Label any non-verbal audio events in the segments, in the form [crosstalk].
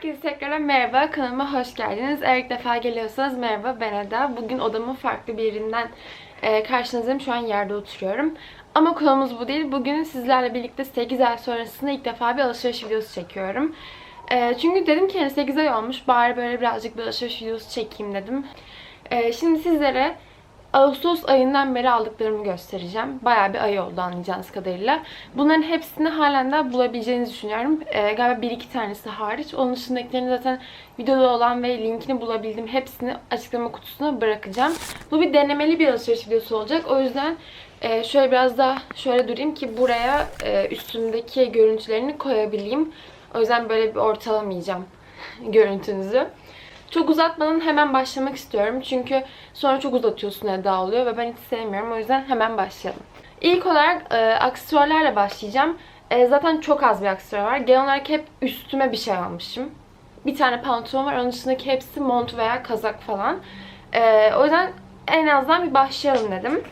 Herkese tekrar merhaba. Kanalıma hoş geldiniz. Eğer ilk defa geliyorsanız merhaba ben Eda. Bugün odamın farklı bir yerinden e, karşınızdayım. Şu an yerde oturuyorum. Ama konumuz bu değil. Bugün sizlerle birlikte 8 ay sonrasında ilk defa bir alışveriş videosu çekiyorum. E, çünkü dedim ki hani 8 ay olmuş. Bari böyle birazcık bir alışveriş videosu çekeyim dedim. E, şimdi sizlere Ağustos ayından beri aldıklarımı göstereceğim. Bayağı bir ay oldu anlayacağınız kadarıyla. Bunların hepsini halen daha bulabileceğinizi düşünüyorum. Ee, galiba bir iki tanesi hariç. Onun dışındakilerini zaten videoda olan ve linkini bulabildiğim hepsini açıklama kutusuna bırakacağım. Bu bir denemeli bir alışveriş videosu olacak. O yüzden e, şöyle biraz daha şöyle durayım ki buraya e, üstümdeki görüntülerini koyabileyim. O yüzden böyle bir ortalamayacağım [laughs] görüntünüzü. Çok uzatmadan hemen başlamak istiyorum. Çünkü sonra çok uzatıyorsun Eda oluyor ve ben hiç sevmiyorum. O yüzden hemen başlayalım. İlk olarak e, aksesuarlarla başlayacağım. E, zaten çok az bir aksesuar var. Genel olarak hep üstüme bir şey almışım. Bir tane pantolon var. Onun dışındaki hepsi mont veya kazak falan. E, o yüzden en azından bir başlayalım dedim.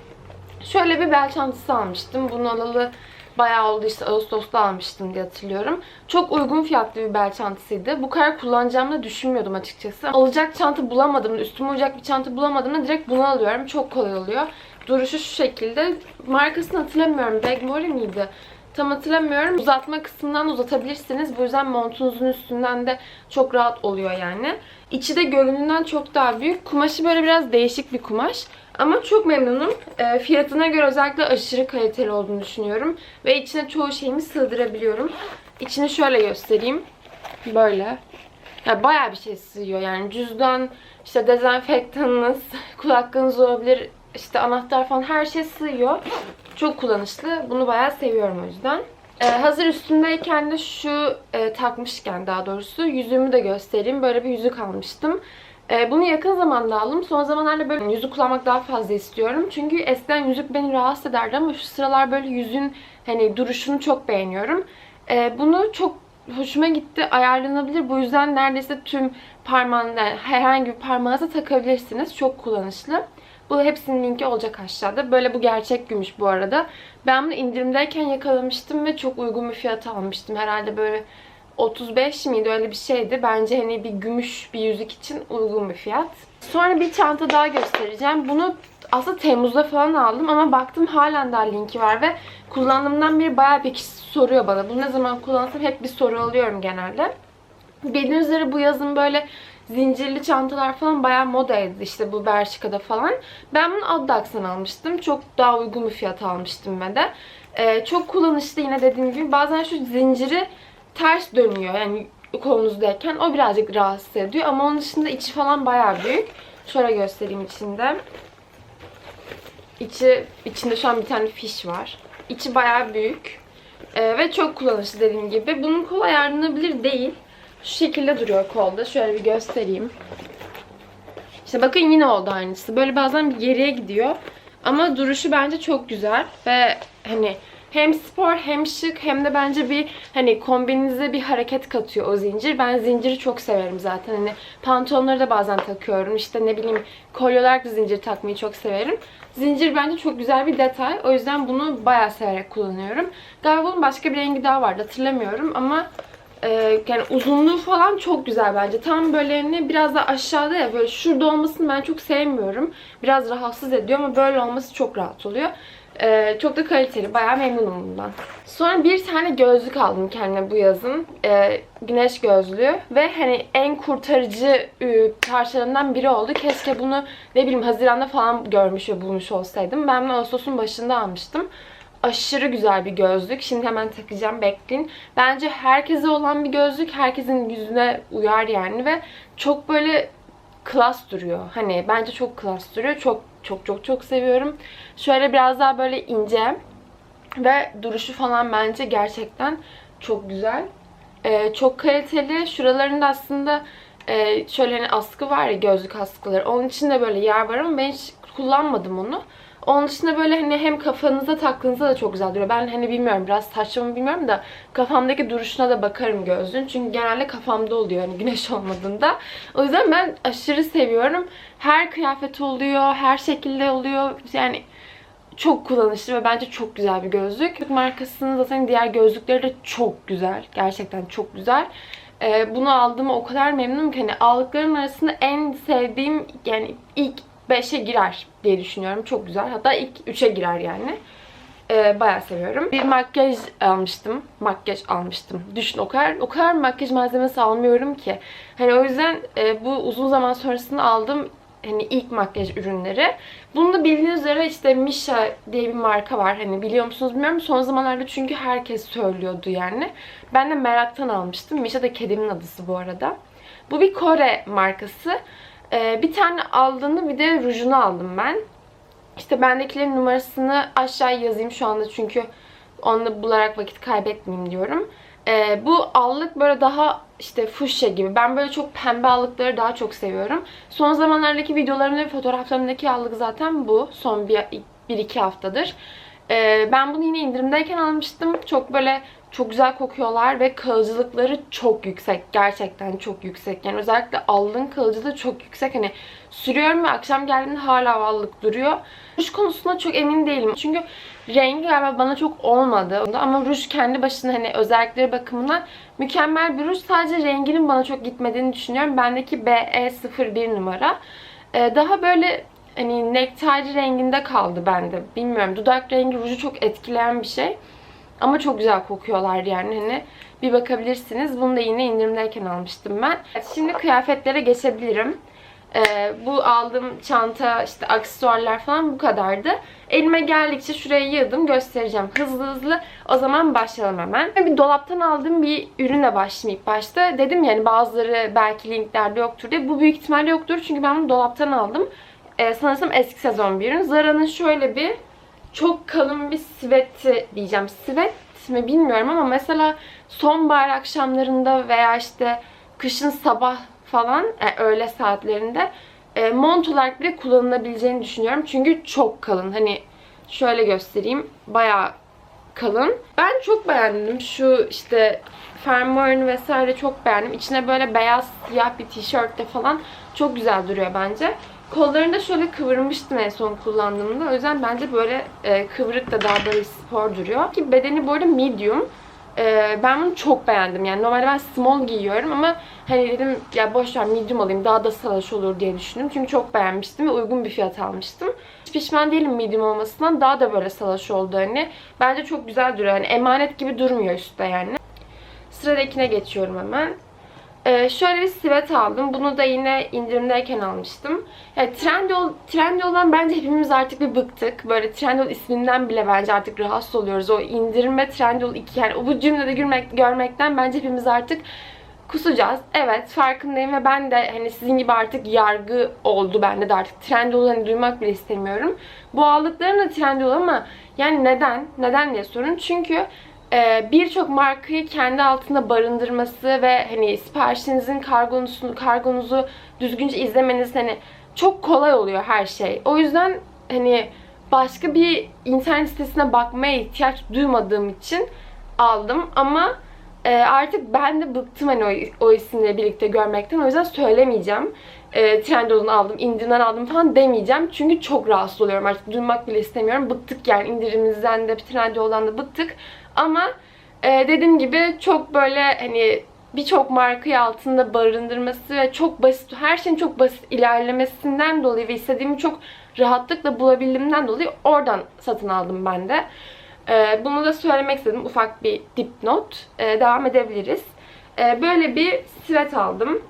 Şöyle bir bel çantası almıştım. Bunu alalı bayağı oldu işte Ağustos'ta almıştım diye hatırlıyorum. Çok uygun fiyatlı bir bel çantasıydı. Bu kadar kullanacağımı da düşünmüyordum açıkçası. Alacak çanta bulamadım, üstüme uyacak bir çanta bulamadım da direkt bunu alıyorum. Çok kolay oluyor. Duruşu şu şekilde. Markasını hatırlamıyorum. Bagmori miydi? Tam hatırlamıyorum. Uzatma kısmından uzatabilirsiniz. Bu yüzden montunuzun üstünden de çok rahat oluyor yani. İçi de görünümden çok daha büyük. Kumaşı böyle biraz değişik bir kumaş. Ama çok memnunum. E, fiyatına göre özellikle aşırı kaliteli olduğunu düşünüyorum. Ve içine çoğu şeyimi sığdırabiliyorum. İçini şöyle göstereyim. Böyle. Ya bayağı bir şey sığıyor yani cüzdan, işte dezenfektanınız, [laughs] kulaklığınız olabilir, işte anahtar falan her şey sığıyor. Çok kullanışlı. Bunu bayağı seviyorum o yüzden. Ee, hazır üstündeyken de şu e, takmışken daha doğrusu yüzümü de göstereyim. Böyle bir yüzük almıştım. E, bunu yakın zamanda aldım. Son zamanlarda böyle yüzük kullanmak daha fazla istiyorum. Çünkü eskiden yüzük beni rahatsız ederdi ama şu sıralar böyle yüzün hani duruşunu çok beğeniyorum. E, bunu çok hoşuma gitti. Ayarlanabilir. Bu yüzden neredeyse tüm parmağında herhangi bir parmağınıza takabilirsiniz. Çok kullanışlı. Bu hepsinin linki olacak aşağıda. Böyle bu gerçek gümüş bu arada. Ben bunu indirimdeyken yakalamıştım ve çok uygun bir fiyata almıştım. Herhalde böyle 35 miydi öyle bir şeydi. Bence hani bir gümüş bir yüzük için uygun bir fiyat. Sonra bir çanta daha göstereceğim. Bunu aslında Temmuz'da falan aldım ama baktım halen daha linki var ve kullandığımdan beri bayağı bir kişi soruyor bana. Bunu ne zaman kullansam hep bir soru alıyorum genelde. Bildiğiniz üzere bu yazın böyle zincirli çantalar falan bayağı modaydı işte bu Bershka'da falan. Ben bunu Addax'tan almıştım. Çok daha uygun bir fiyat almıştım ben de. Ee, çok kullanışlı yine dediğim gibi. Bazen şu zinciri ters dönüyor yani kolunuzdayken. O birazcık rahatsız ediyor. Ama onun dışında içi falan bayağı büyük. Şöyle göstereyim içinde. İçi, içinde şu an bir tane fiş var. İçi bayağı büyük. Ee, ve çok kullanışlı dediğim gibi. Bunun kol ayarlanabilir değil. Şu şekilde duruyor kolda. Şöyle bir göstereyim. İşte bakın yine oldu aynısı. Böyle bazen bir geriye gidiyor. Ama duruşu bence çok güzel. Ve hani hem spor hem şık hem de bence bir hani kombinize bir hareket katıyor o zincir. Ben zinciri çok severim zaten. Hani pantolonları da bazen takıyorum. İşte ne bileyim kolye da zincir takmayı çok severim. Zincir bence çok güzel bir detay. O yüzden bunu bayağı severek kullanıyorum. Galiba bunun başka bir rengi daha vardı hatırlamıyorum ama e, yani uzunluğu falan çok güzel bence. Tam böyle hani biraz da aşağıda ya böyle şurada olmasını ben çok sevmiyorum. Biraz rahatsız ediyor ama böyle olması çok rahat oluyor. Ee, çok da kaliteli. Bayağı memnunum bundan. Sonra bir tane gözlük aldım kendime bu yazın. Ee, güneş gözlüğü. Ve hani en kurtarıcı ıı, parçalarından biri oldu. Keşke bunu ne bileyim Haziran'da falan görmüş ve bulmuş olsaydım. Ben bunu Ağustos'un başında almıştım. Aşırı güzel bir gözlük. Şimdi hemen takacağım bekleyin. Bence herkese olan bir gözlük. Herkesin yüzüne uyar yani ve çok böyle klas duruyor. Hani bence çok klas duruyor. Çok çok çok çok seviyorum. Şöyle biraz daha böyle ince ve duruşu falan bence gerçekten çok güzel. Ee, çok kaliteli. Şuralarında aslında e, şöyle hani askı var ya gözlük askıları. Onun içinde böyle yer var ama ben hiç kullanmadım onu. Onun dışında böyle hani hem kafanıza taktığınızda da çok güzel duruyor. Ben hani bilmiyorum biraz saçma mı bilmiyorum da kafamdaki duruşuna da bakarım gözlüğün. Çünkü genelde kafamda oluyor hani güneş [laughs] olmadığında. O yüzden ben aşırı seviyorum. Her kıyafeti oluyor, her şekilde oluyor. Yani çok kullanışlı ve bence çok güzel bir gözlük. Markasının zaten diğer gözlükleri de çok güzel. Gerçekten çok güzel. e, bunu aldığıma o kadar memnunum ki hani aldıklarım arasında en sevdiğim yani ilk 5'e girer diye düşünüyorum. Çok güzel. Hatta ilk 3'e girer yani. E, bayağı seviyorum. Bir makyaj almıştım. Makyaj almıştım. Düşün o kadar o kadar makyaj malzemesi almıyorum ki. Hani o yüzden e, bu uzun zaman sonrasında aldığım hani ilk makyaj ürünleri. Bunu da bildiğiniz üzere işte Misha diye bir marka var. Hani biliyor musunuz bilmiyorum. Son zamanlarda çünkü herkes söylüyordu yani. Ben de meraktan almıştım. Misha da kedimin adısı bu arada. Bu bir Kore markası. Ee, bir tane aldığını bir de rujunu aldım ben. İşte bendekilerin numarasını aşağıya yazayım şu anda çünkü onu bularak vakit kaybetmeyeyim diyorum. Ee, bu allık böyle daha işte fuşya gibi. Ben böyle çok pembe allıkları daha çok seviyorum. Son zamanlardaki videolarımda ve fotoğraflarımdaki allık zaten bu. Son bir, bir iki haftadır. Ee, ben bunu yine indirimdeyken almıştım. Çok böyle çok güzel kokuyorlar ve kalıcılıkları çok yüksek. Gerçekten çok yüksek. Yani özellikle allığın kalıcılığı çok yüksek. Hani sürüyorum ve akşam geldiğinde hala o allık duruyor. Ruj konusunda çok emin değilim. Çünkü rengi galiba bana çok olmadı. Ama ruj kendi başına hani özellikleri bakımından mükemmel bir ruj. Sadece renginin bana çok gitmediğini düşünüyorum. Bendeki BE01 numara. Ee, daha böyle hani nektari renginde kaldı bende. Bilmiyorum. Dudak rengi ruju çok etkileyen bir şey. Ama çok güzel kokuyorlar yani hani bir bakabilirsiniz. Bunu da yine indirimdeyken almıştım ben. Şimdi kıyafetlere geçebilirim. Ee, bu aldığım çanta, işte aksesuarlar falan bu kadardı. Elime geldikçe şuraya yığdım göstereceğim hızlı hızlı. O zaman başlayalım hemen. Bir dolaptan aldığım bir ürünle başlayayım ilk başta. Dedim yani bazıları belki linklerde yoktur diye. Bu büyük ihtimalle yoktur çünkü ben bunu dolaptan aldım. Ee, sanırsam eski sezon bir ürün. Zara'nın şöyle bir çok kalın bir siveti diyeceğim. Sivet mi bilmiyorum ama mesela sonbahar akşamlarında veya işte kışın sabah falan yani öğle saatlerinde e, mont olarak bile kullanılabileceğini düşünüyorum. Çünkü çok kalın. Hani şöyle göstereyim. Bayağı kalın. Ben çok beğendim. Şu işte fermuarını vesaire çok beğendim. İçine böyle beyaz siyah bir tişörtle falan çok güzel duruyor bence. Kollarını da şöyle kıvırmıştım en son kullandığımda. O yüzden bence böyle e, kıvrık da daha böyle spor duruyor. Ki bedeni bu arada medium. E, ben bunu çok beğendim. Yani normalde ben small giyiyorum ama hani dedim ya boş ver medium alayım daha da salaş olur diye düşündüm. Çünkü çok beğenmiştim ve uygun bir fiyat almıştım. Hiç pişman değilim medium olmasından. Daha da böyle salaş oldu hani. Bence çok güzel duruyor. Yani emanet gibi durmuyor üstte yani. Sıradakine geçiyorum hemen. Ee, şöyle bir sivet aldım. Bunu da yine indirimdeyken almıştım. Yani Trendyol, Trendyol'dan bence hepimiz artık bir bıktık. Böyle Trendyol isminden bile bence artık rahatsız oluyoruz. O indirim ve Trendyol iki yani bu cümlede görmek, görmekten bence hepimiz artık kusacağız. Evet farkındayım ve ben de hani sizin gibi artık yargı oldu bende de artık Trendyol'u hani duymak bile istemiyorum. Bu aldıklarım da Trendyol ama yani neden? Neden diye sorun. Çünkü birçok markayı kendi altında barındırması ve hani siparişinizin kargonuzu, kargonuzu düzgünce izlemeniz hani çok kolay oluyor her şey. O yüzden hani başka bir internet sitesine bakmaya ihtiyaç duymadığım için aldım ama e, artık ben de bıktım hani o, o isimle birlikte görmekten. O yüzden söylemeyeceğim. E, Trendyol'dan aldım, indirimden aldım falan demeyeceğim. Çünkü çok rahatsız oluyorum artık. Duymak bile istemiyorum. Bıktık yani indirimimizden de Trendyol'dan da bıktık. Ama e, dediğim gibi çok böyle hani birçok markayı altında barındırması ve çok basit, her şeyin çok basit ilerlemesinden dolayı ve istediğimi çok rahatlıkla bulabildiğimden dolayı oradan satın aldım ben de. Ee, bunu da söylemek istedim. Ufak bir dipnot. Ee, devam edebiliriz. Ee, böyle bir sivet aldım.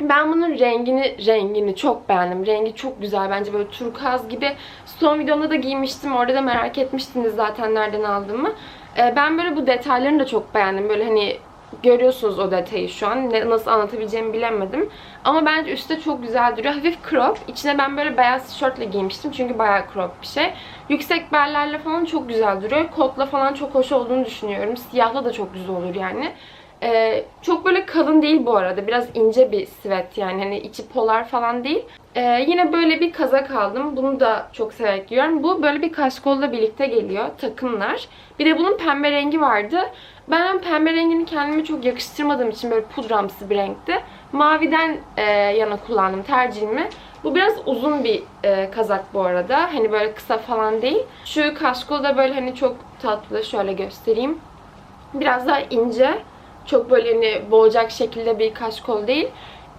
Ben bunun rengini rengini çok beğendim. Rengi çok güzel bence böyle turkuaz gibi. Son videomda da giymiştim. Orada da merak etmiştiniz zaten nereden aldığımı. Ee, ben böyle bu detaylarını da çok beğendim. Böyle hani görüyorsunuz o detayı şu an. Ne, nasıl anlatabileceğimi bilemedim. Ama bence üstte çok güzel duruyor. Hafif crop. İçine ben böyle beyaz tişörtle giymiştim. Çünkü bayağı crop bir şey. Yüksek bellerle falan çok güzel duruyor. Kotla falan çok hoş olduğunu düşünüyorum. Siyahla da çok güzel olur yani. Ee, çok böyle kalın değil bu arada. Biraz ince bir sivet yani. Hani içi polar falan değil. Ee, yine böyle bir kazak aldım. Bunu da çok severek giyiyorum. Bu böyle bir kaşkolla birlikte geliyor. Takımlar. Bir de bunun pembe rengi vardı. Ben pembe rengini kendime çok yakıştırmadığım için böyle pudramsı bir renkti. Maviden e, yana kullandım tercihimi. Bu biraz uzun bir e, kazak bu arada. Hani böyle kısa falan değil. Şu kaşkol da böyle hani çok tatlı. Şöyle göstereyim. Biraz daha ince. Çok böyle hani boğacak şekilde bir kaşkol değil.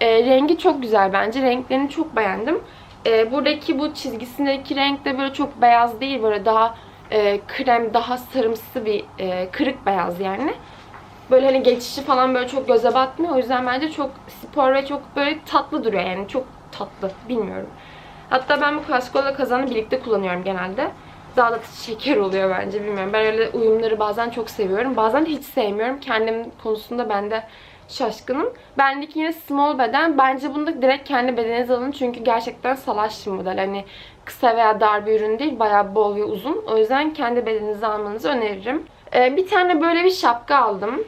E, rengi çok güzel bence. Renklerini çok beğendim. E, buradaki bu çizgisindeki renk de böyle çok beyaz değil. Böyle daha e, krem, daha sarımsı bir e, kırık beyaz yani. Böyle hani geçişi falan böyle çok göze batmıyor. O yüzden bence çok spor ve çok böyle tatlı duruyor yani. Çok tatlı. Bilmiyorum. Hatta ben bu kaskola kazanı birlikte kullanıyorum genelde. Daha da şeker oluyor bence bilmiyorum. Ben öyle uyumları bazen çok seviyorum. Bazen hiç sevmiyorum. Kendim konusunda ben de şaşkınım. Bendeki yine small beden. Bence bunu da direkt kendi bedeninize alın. Çünkü gerçekten salaş model. Hani kısa veya dar bir ürün değil. Bayağı bol ve uzun. O yüzden kendi bedeninize almanızı öneririm. Ee, bir tane böyle bir şapka aldım.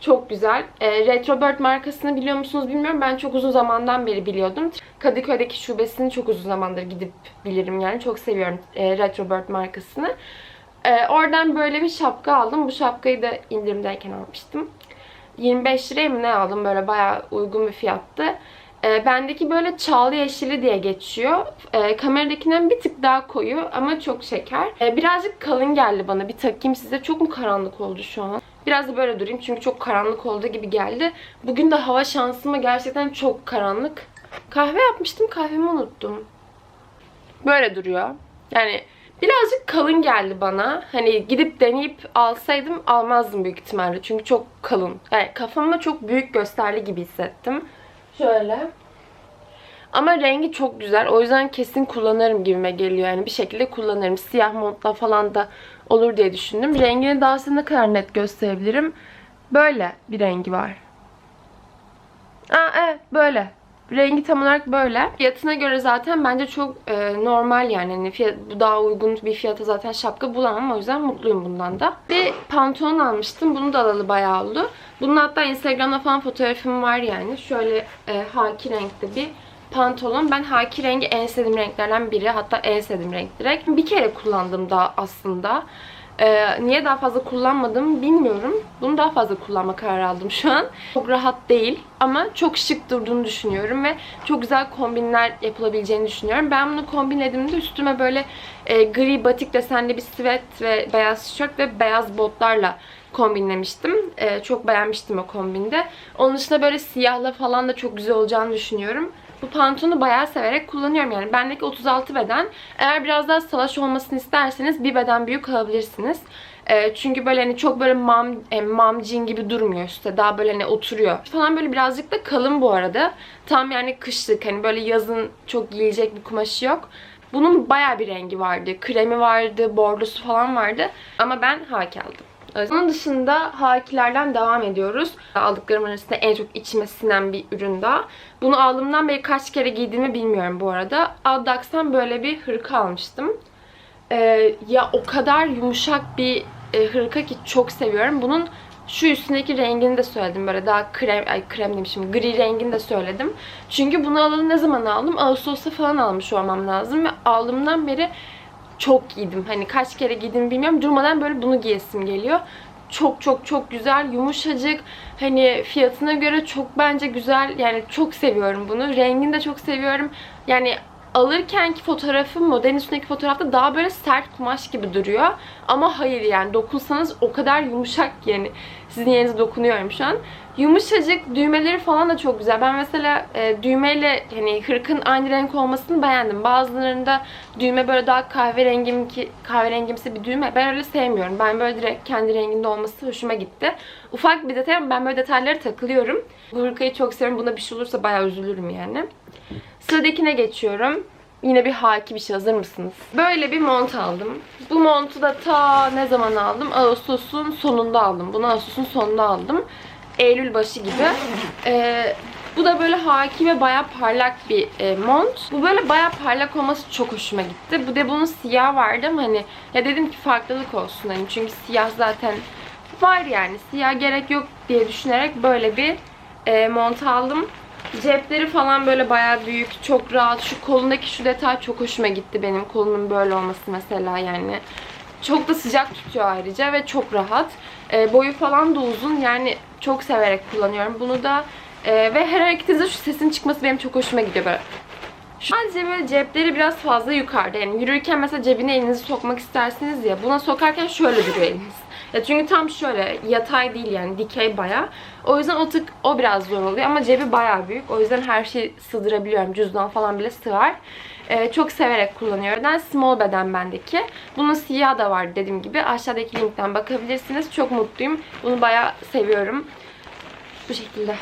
Çok güzel. E, Retrobird markasını biliyor musunuz bilmiyorum. Ben çok uzun zamandan beri biliyordum. Kadıköy'deki şubesini çok uzun zamandır gidip bilirim yani. Çok seviyorum e, Retrobird markasını. E, oradan böyle bir şapka aldım. Bu şapkayı da indirimdeyken almıştım. 25 liraya mı ne aldım böyle bayağı uygun bir fiyattı. E, bendeki böyle çağlı yeşili diye geçiyor. E, kameradakinden bir tık daha koyu ama çok şeker. E, birazcık kalın geldi bana. Bir takayım size. Çok mu karanlık oldu şu an? Biraz da böyle durayım çünkü çok karanlık olduğu gibi geldi. Bugün de hava şansıma gerçekten çok karanlık. Kahve yapmıştım kahvemi unuttum. Böyle duruyor. Yani birazcık kalın geldi bana. Hani gidip deneyip alsaydım almazdım büyük ihtimalle. Çünkü çok kalın. Yani kafama çok büyük gösterli gibi hissettim. Şöyle. Ama rengi çok güzel. O yüzden kesin kullanırım gibime geliyor. Yani bir şekilde kullanırım. Siyah montla falan da olur diye düşündüm. Rengini daha size ne kadar net gösterebilirim. Böyle bir rengi var. Aa evet böyle. Rengi tam olarak böyle. Fiyatına göre zaten bence çok e, normal yani. Hani fiyat, bu daha uygun bir fiyata zaten şapka bulamam. O yüzden mutluyum bundan da. Bir pantolon almıştım. Bunu da alalı bayağı oldu. Bunun hatta Instagram'da falan fotoğrafım var yani. Şöyle e, haki renkte bir pantolon. Ben haki rengi en sevdiğim renklerden biri. Hatta en sevdiğim renk direkt. Bir kere kullandım daha aslında. Ee, niye daha fazla kullanmadım bilmiyorum. Bunu daha fazla kullanma kararı aldım şu an. Çok rahat değil ama çok şık durduğunu düşünüyorum ve çok güzel kombinler yapılabileceğini düşünüyorum. Ben bunu kombinlediğimde üstüme böyle e, gri batik desenli bir sivet ve beyaz tişört ve beyaz botlarla kombinlemiştim. Ee, çok beğenmiştim o kombinde. Onun dışında böyle siyahla falan da çok güzel olacağını düşünüyorum. Bu pantolonu bayağı severek kullanıyorum yani. Bendeki 36 beden. Eğer biraz daha salaş olmasını isterseniz bir beden büyük alabilirsiniz. Ee, çünkü böyle hani çok böyle mam, e, mam jean gibi durmuyor üstte. Daha böyle hani oturuyor. Falan böyle birazcık da kalın bu arada. Tam yani kışlık hani böyle yazın çok giyilecek bir kumaşı yok. Bunun bayağı bir rengi vardı. Kremi vardı, bordosu falan vardı. Ama ben haki aldım. Onun dışında hakilerden devam ediyoruz. Aldıklarım arasında en çok içime sinen bir ürün daha. Bunu aldığımdan beri kaç kere giydiğimi bilmiyorum bu arada. Addax'tan böyle bir hırka almıştım. Ee, ya o kadar yumuşak bir e, hırka ki çok seviyorum. Bunun şu üstündeki rengini de söyledim böyle daha krem, ay krem demişim gri rengini de söyledim. Çünkü bunu alalı ne zaman aldım? Ağustos'ta falan almış olmam lazım ve aldığımdan beri çok giydim. Hani kaç kere giydim bilmiyorum. Durmadan böyle bunu giyesim geliyor. Çok çok çok güzel, yumuşacık. Hani fiyatına göre çok bence güzel. Yani çok seviyorum bunu. Rengini de çok seviyorum. Yani alırkenki fotoğrafı modelin üstündeki fotoğrafta daha böyle sert kumaş gibi duruyor. Ama hayır yani dokunsanız o kadar yumuşak yani sizin yerinize dokunuyorum şu an. Yumuşacık düğmeleri falan da çok güzel. Ben mesela e, düğmeyle hani hırkın aynı renk olmasını beğendim. Bazılarında düğme böyle daha kahverengimki kahverengimsi bir düğme. Ben öyle sevmiyorum. Ben böyle direkt kendi renginde olması hoşuma gitti. Ufak bir detay ama ben böyle detaylara takılıyorum. Bu hırkayı çok seviyorum. Buna bir şey olursa bayağı üzülürüm yani. Sıradakine geçiyorum. Yine bir haki bir şey. Hazır mısınız? Böyle bir mont aldım. Bu montu da ta ne zaman aldım? Ağustos'un sonunda aldım. Bunu Ağustos'un sonunda aldım. Eylül başı gibi. Ee, bu da böyle haki ve baya parlak bir e, mont. Bu böyle baya parlak olması çok hoşuma gitti. Bu da bunun siyah vardı ama hani ya dedim ki farklılık olsun hani çünkü siyah zaten var yani siyah gerek yok diye düşünerek böyle bir e, mont aldım. Cepleri falan böyle bayağı büyük, çok rahat. Şu kolundaki şu detay çok hoşuma gitti benim. Kolumun böyle olması mesela yani. Çok da sıcak tutuyor ayrıca ve çok rahat. E, boyu falan da uzun. Yani çok severek kullanıyorum. Bunu da e, ve her hareketinizde şu sesin çıkması benim çok hoşuma gidiyor böyle. Sadece böyle cepleri biraz fazla yukarıda. Yani yürürken mesela cebine elinizi sokmak istersiniz ya. Buna sokarken şöyle duruyor eliniz. Ya çünkü tam şöyle yatay değil yani dikey baya. O yüzden o tık o biraz zor oluyor ama cebi baya büyük. O yüzden her şeyi sığdırabiliyorum. Cüzdan falan bile sığar. Ee, çok severek kullanıyorum. Ben small beden bendeki. Bunun siyah da var dediğim gibi. Aşağıdaki linkten bakabilirsiniz. Çok mutluyum. Bunu bayağı seviyorum. Bu şekilde.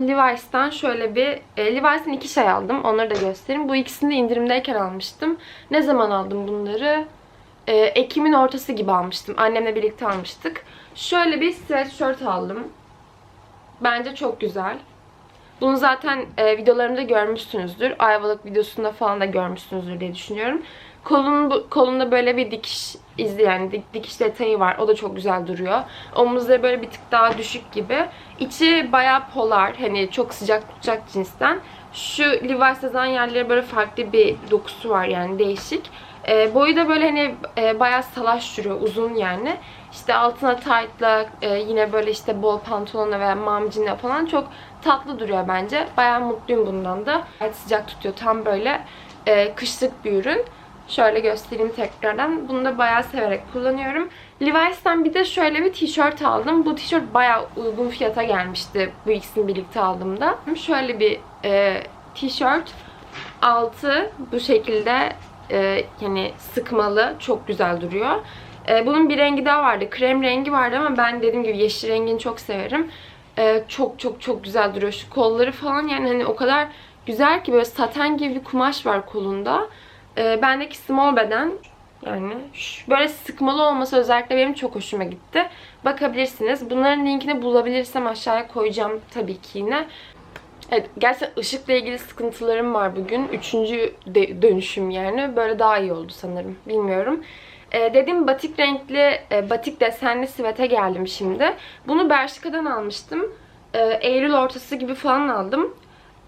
Levi's'tan şöyle bir... E, Levi's'in iki şey aldım. Onları da göstereyim. Bu ikisini de indirimdeyken almıştım. Ne zaman aldım bunları? E, Ekim'in ortası gibi almıştım. Annemle birlikte almıştık. Şöyle bir sweatshirt aldım. Bence çok güzel. Bunu zaten e, videolarımda görmüşsünüzdür. Ayvalık videosunda falan da görmüşsünüzdür diye düşünüyorum. Kolun, kolunda böyle bir dikiş izi yani dik- dikiş detayı var. O da çok güzel duruyor. Omuzları böyle bir tık daha düşük gibi. İçi bayağı polar. Hani çok sıcak tutacak cinsten. Şu Levi's yazan yerleri böyle farklı bir dokusu var yani değişik. E, boyu da böyle hani e, bayağı salaş duruyor. Uzun yani. İşte altına tight'la e, yine böyle işte bol pantolonla veya mamcinle falan çok tatlı duruyor bence. Bayağı mutluyum bundan da. Gayet sıcak tutuyor. Tam böyle e, kışlık bir ürün. Şöyle göstereyim tekrardan. Bunu da bayağı severek kullanıyorum. Levi's'ten bir de şöyle bir tişört aldım. Bu tişört bayağı uygun fiyata gelmişti bu ikisini birlikte aldığımda. Şöyle bir e, tişört. Altı bu şekilde e, yani sıkmalı. Çok güzel duruyor. E, bunun bir rengi daha vardı. Krem rengi vardı ama ben dediğim gibi yeşil rengini çok severim. E, çok çok çok güzel duruyor. Şu kolları falan yani hani o kadar güzel ki böyle saten gibi bir kumaş var kolunda. E, bendeki small beden yani böyle sıkmalı olması özellikle benim çok hoşuma gitti. Bakabilirsiniz. Bunların linkini bulabilirsem aşağıya koyacağım tabii ki yine. Evet, gerçekten ışıkla ilgili sıkıntılarım var bugün. Üçüncü dönüşüm yani. Böyle daha iyi oldu sanırım. Bilmiyorum. Ee, dediğim batik renkli, e, batik desenli sivete geldim şimdi. Bunu Bershka'dan almıştım. Ee, Eylül ortası gibi falan aldım.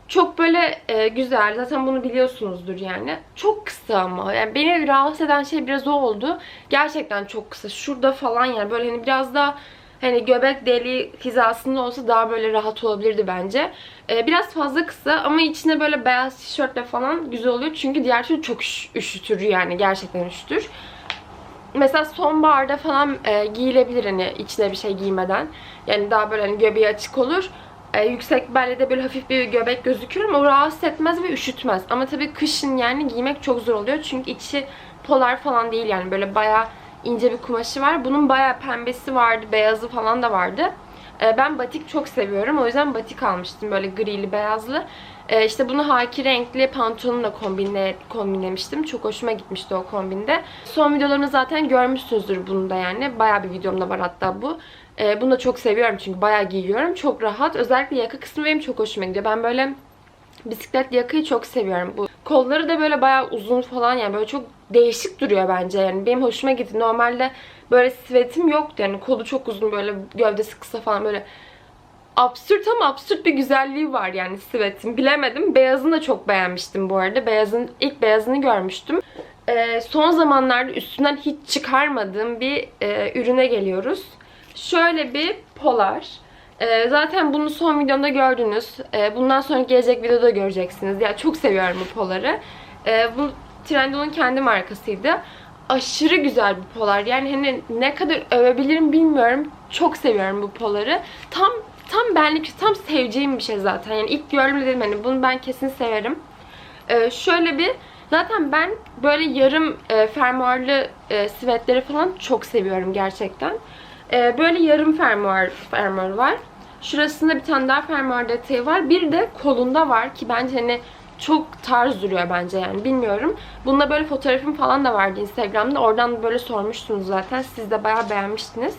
Çok böyle e, güzel. Zaten bunu biliyorsunuzdur yani. Çok kısa ama. Yani beni rahatsız eden şey biraz o oldu. Gerçekten çok kısa. Şurada falan yani böyle hani biraz daha hani göbek deliği hizasında olsa daha böyle rahat olabilirdi bence. E, biraz fazla kısa ama içine böyle beyaz tişörtle falan güzel oluyor. Çünkü diğer türlü çok üş- üşütür yani. Gerçekten üşütür. Mesela sonbaharda falan e, giyilebilir hani içine bir şey giymeden. Yani daha böyle hani göbeği açık olur. E, yüksek belde böyle hafif bir göbek gözükür ama o rahatsız etmez ve üşütmez. Ama tabii kışın yani giymek çok zor oluyor. Çünkü içi polar falan değil yani böyle bayağı ince bir kumaşı var. Bunun bayağı pembesi vardı, beyazı falan da vardı. E, ben batik çok seviyorum. O yüzden batik almıştım böyle grili, beyazlı. E, işte bunu haki renkli pantolonla kombinle, kombinlemiştim. Çok hoşuma gitmişti o kombinde. Son videolarımı zaten görmüşsünüzdür bunu da yani. Bayağı bir videomda var hatta bu. E, bunu da çok seviyorum çünkü bayağı giyiyorum. Çok rahat. Özellikle yaka kısmı benim çok hoşuma gidiyor. Ben böyle bisiklet yakayı çok seviyorum. Bu kolları da böyle bayağı uzun falan yani böyle çok değişik duruyor bence yani. Benim hoşuma gitti. Normalde böyle sivetim yoktu yani kolu çok uzun böyle gövdesi kısa falan böyle absürt ama absürt bir güzelliği var yani sivetin. Bilemedim. Beyazını da çok beğenmiştim bu arada. Beyazın ilk beyazını görmüştüm. Ee, son zamanlarda üstünden hiç çıkarmadığım bir e, ürüne geliyoruz. Şöyle bir polar. Ee, zaten bunu son videomda gördünüz. Ee, bundan sonra gelecek videoda göreceksiniz. Ya çok seviyorum bu poları. Ee, bu Trendyol'un kendi markasıydı. Aşırı güzel bir polar. Yani hani ne kadar övebilirim bilmiyorum. Çok seviyorum bu poları. Tam tam benlik, tam seveceğim bir şey zaten. Yani ilk gördüğümde dedim hani bunu ben kesin severim. Ee, şöyle bir zaten ben böyle yarım e, fermuarlı e, sivetleri falan çok seviyorum gerçekten. Ee, böyle yarım fermuar fermuar var. Şurasında bir tane daha fermuar detayı var. Bir de kolunda var ki bence hani çok tarz duruyor bence yani bilmiyorum. Bunda böyle fotoğrafım falan da vardı Instagram'da. Oradan böyle sormuştunuz zaten. Siz de bayağı beğenmiştiniz.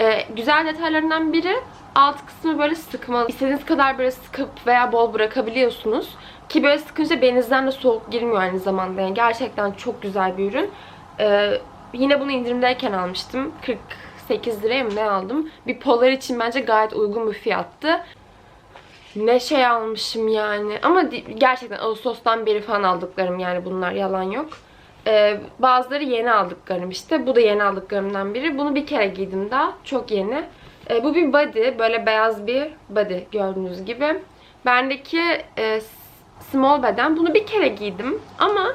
Ee, güzel detaylarından biri alt kısmı böyle sıkmalı. İstediğiniz kadar böyle sıkıp veya bol bırakabiliyorsunuz. Ki böyle sıkınca belinizden de soğuk girmiyor aynı zamanda. Yani gerçekten çok güzel bir ürün. Ee, yine bunu indirimdeyken almıştım. 48 liraya mı ne aldım? Bir polar için bence gayet uygun bir fiyattı. Ne şey almışım yani. Ama gerçekten Ağustos'tan beri falan aldıklarım yani bunlar yalan yok. Ee, bazıları yeni aldıklarım işte. Bu da yeni aldıklarımdan biri. Bunu bir kere giydim daha. Çok yeni. Ee, bu bir body. Böyle beyaz bir body gördüğünüz gibi. Bendeki e, small beden. Bunu bir kere giydim. Ama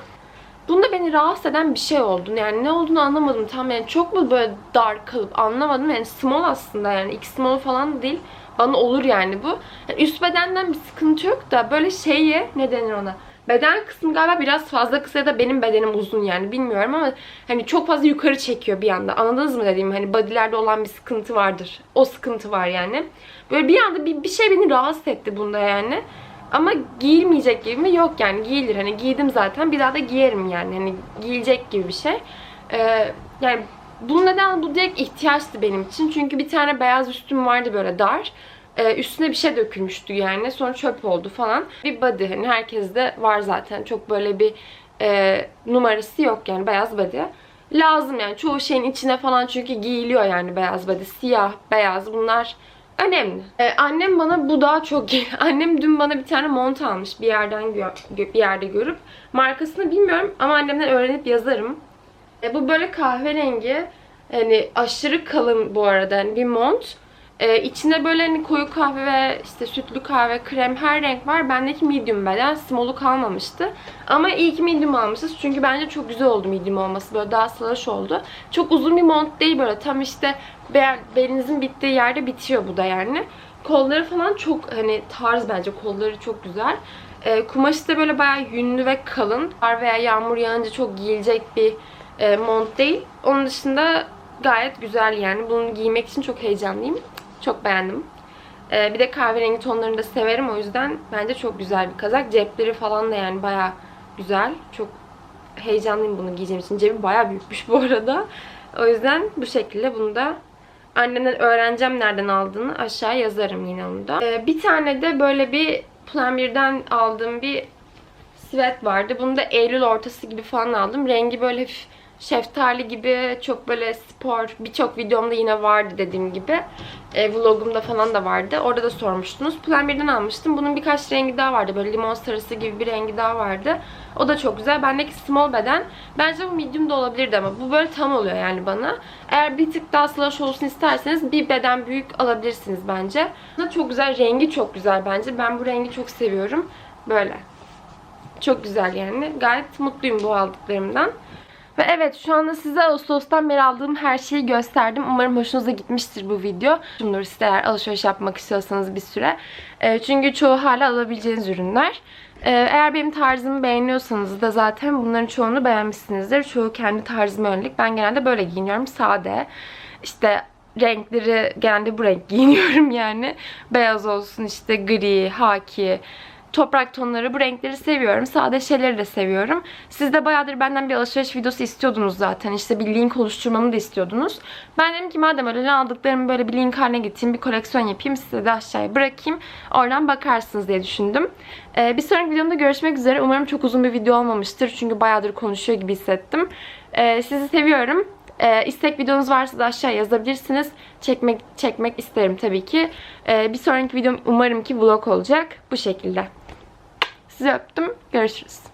Bunda beni rahatsız eden bir şey oldu. Yani ne olduğunu anlamadım tam. Yani çok mu böyle dar kalıp anlamadım. Yani small aslında yani. X small falan değil. Bana olur yani bu. Yani üst bedenden bir sıkıntı yok da böyle şeyi ne denir ona? Beden kısmı galiba biraz fazla kısa ya da benim bedenim uzun yani bilmiyorum ama hani çok fazla yukarı çekiyor bir anda. Anladınız mı dediğim hani bodylerde olan bir sıkıntı vardır. O sıkıntı var yani. Böyle bir anda bir, bir şey beni rahatsız etti bunda yani. Ama giyilmeyecek gibi mi? Yok yani giyilir. Hani giydim zaten bir daha da giyerim yani. Hani giyilecek gibi bir şey. Ee, yani bunun neden bu direkt ihtiyaçtı benim için. Çünkü bir tane beyaz üstüm vardı böyle dar. Ee, üstüne bir şey dökülmüştü yani. Sonra çöp oldu falan. Bir body hani herkeste var zaten. Çok böyle bir e, numarası yok yani beyaz body. Lazım yani çoğu şeyin içine falan çünkü giyiliyor yani beyaz body. Siyah, beyaz bunlar önemli. Ee, annem bana bu daha çok [laughs] annem dün bana bir tane mont almış bir yerden gör, bir yerde görüp markasını bilmiyorum ama annemden öğrenip yazarım. E, bu böyle kahverengi hani aşırı kalın bu arada hani bir mont. E, içinde böyle hani koyu kahve ve işte sütlü kahve, krem her renk var. Bendeki medium beden, small'u kalmamıştı. Ama iyi ki medium almışız. Çünkü bence çok güzel oldu medium olması. Böyle daha salaş oldu. Çok uzun bir mont değil böyle. Tam işte be- belinizin bittiği yerde bitiyor bu da yani. Kolları falan çok hani tarz bence. Kolları çok güzel. E, kumaşı da böyle bayağı yünlü ve kalın. Kar veya yağmur yağınca çok giyilecek bir e, mont değil. Onun dışında gayet güzel yani. Bunu giymek için çok heyecanlıyım. Çok beğendim. Ee, bir de kahverengi tonlarını da severim. O yüzden bence çok güzel bir kazak. Cepleri falan da yani baya güzel. Çok heyecanlıyım bunu giyeceğim için. Cebi baya büyükmüş [laughs] bu arada. O yüzden bu şekilde bunu da annemden öğreneceğim nereden aldığını. Aşağı yazarım yine onu da. Ee, bir tane de böyle bir Plan 1'den aldığım bir sweat vardı. Bunu da Eylül ortası gibi falan aldım. Rengi böyle hafif şeftali gibi çok böyle spor birçok videomda yine vardı dediğim gibi. E, vlogumda falan da vardı. Orada da sormuştunuz. Plan 1'den almıştım. Bunun birkaç rengi daha vardı. Böyle limon sarısı gibi bir rengi daha vardı. O da çok güzel. Bendeki small beden. Bence bu medium da olabilirdi ama bu böyle tam oluyor yani bana. Eğer bir tık daha slash olsun isterseniz bir beden büyük alabilirsiniz bence. Çok güzel. Rengi çok güzel bence. Ben bu rengi çok seviyorum. Böyle. Çok güzel yani. Gayet mutluyum bu aldıklarımdan. Ve evet şu anda size Ağustos'tan beri aldığım her şeyi gösterdim. Umarım hoşunuza gitmiştir bu video. Şunları siteler alışveriş yapmak istiyorsanız bir süre. E, çünkü çoğu hala alabileceğiniz ürünler. E, eğer benim tarzımı beğeniyorsanız da zaten bunların çoğunu beğenmişsinizdir. Çoğu kendi tarzıma yönelik. Ben genelde böyle giyiniyorum. Sade. İşte renkleri genelde bu renk giyiniyorum [laughs] yani. Beyaz olsun işte gri, haki, toprak tonları bu renkleri seviyorum. Sade şeyleri de seviyorum. Siz de bayağıdır benden bir alışveriş videosu istiyordunuz zaten. İşte bir link oluşturmamı da istiyordunuz. Ben dedim ki madem öyle ne aldıklarımı böyle bir link haline getireyim, bir koleksiyon yapayım. Size de aşağıya bırakayım. Oradan bakarsınız diye düşündüm. Ee, bir sonraki videomda görüşmek üzere. Umarım çok uzun bir video olmamıştır. Çünkü bayağıdır konuşuyor gibi hissettim. Ee, sizi seviyorum. Ee, istek videonuz varsa da aşağı yazabilirsiniz. Çekmek çekmek isterim tabii ki. Ee, bir sonraki videom umarım ki vlog olacak. Bu şekilde. Sizi öptüm. Görüşürüz.